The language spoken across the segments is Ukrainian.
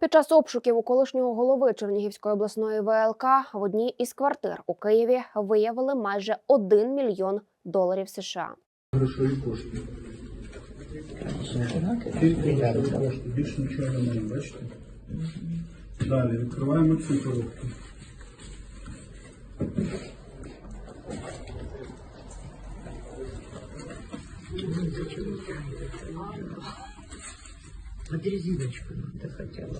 Під час обшуків у колишнього голови Чернігівської обласної ВЛК в одній із квартир у Києві виявили майже 1 мільйон доларів США. Більше нічого немає, бачите? Далі відкриваємо цю коробку. Под резиночку надо ну, хотя бы.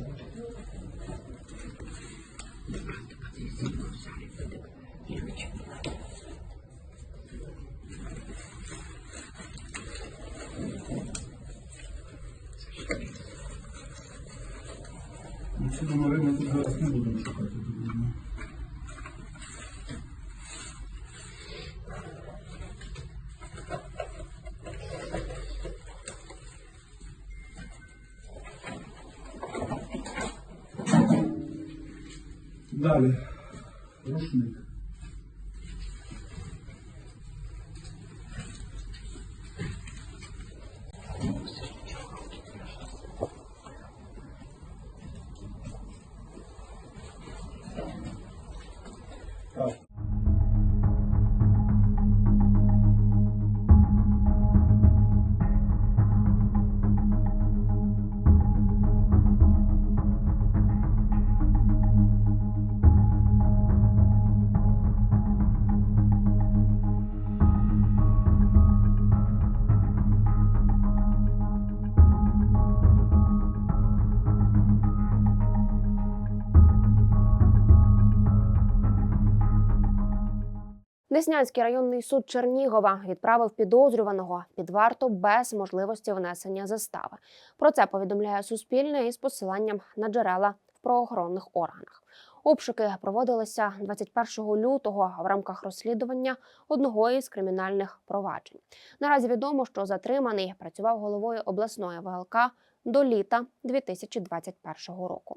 Да, надо под резинку взяли, под Леночку. Ну, что, мы, наверное, тут раз не будем шукать. Далі. Рушник. Деснянський районний суд Чернігова відправив підозрюваного під варту без можливості внесення застави. Про це повідомляє Суспільне із посиланням на джерела в правоохоронних органах. Обшуки проводилися 21 лютого в рамках розслідування одного із кримінальних проваджень. Наразі відомо, що затриманий працював головою обласної ВЛК до літа 2021 року.